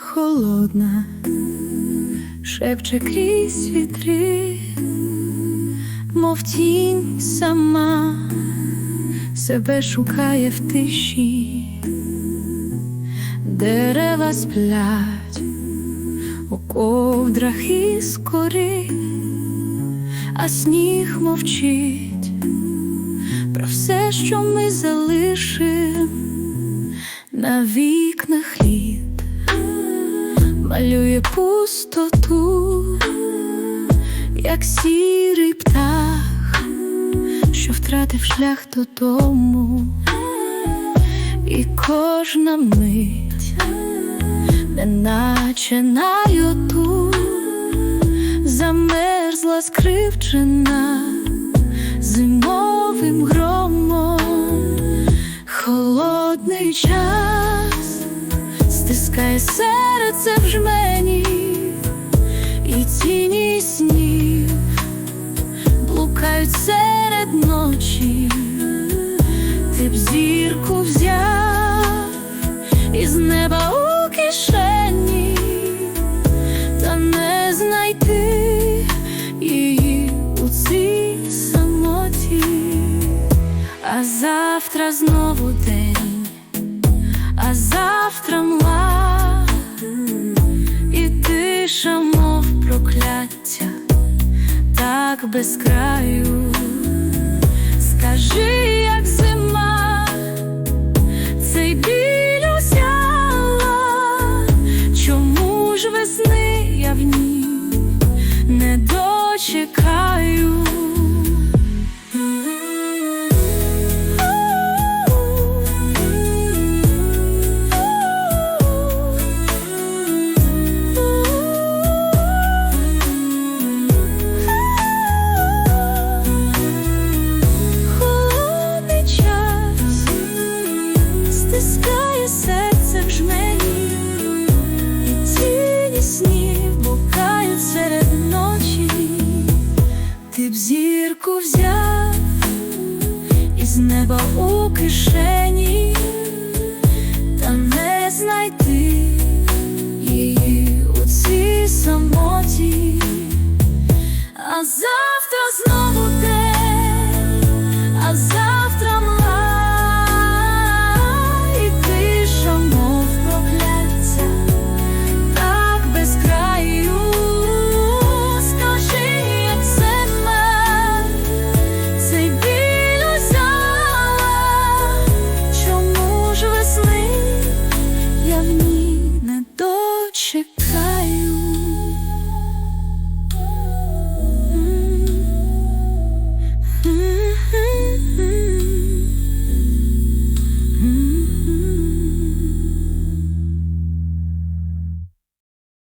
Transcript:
холодна, шепче крізь вітри, мов тінь сама себе шукає в тиші, дерева сплять у ковдрах із кори, а сніг мовчить про все, що ми залишим на вікнах літ, малює пустоту, як сірий птах, що втратив шлях додому, і кожна мить, неначе на йоту, замерзла скривчена зимовим громом, холодний час стискає серце в жмені, і тіні снів блукають серед ночі, ти б зірку взяв із неба у кишені, та не знайти її у цій самоті, а завтра знову день, а завтра мла, і тиша, мов прокляття, так без краю. Ти б зірку взяв із неба у кишені, та не знайти її у цій самоті, а завтра знову.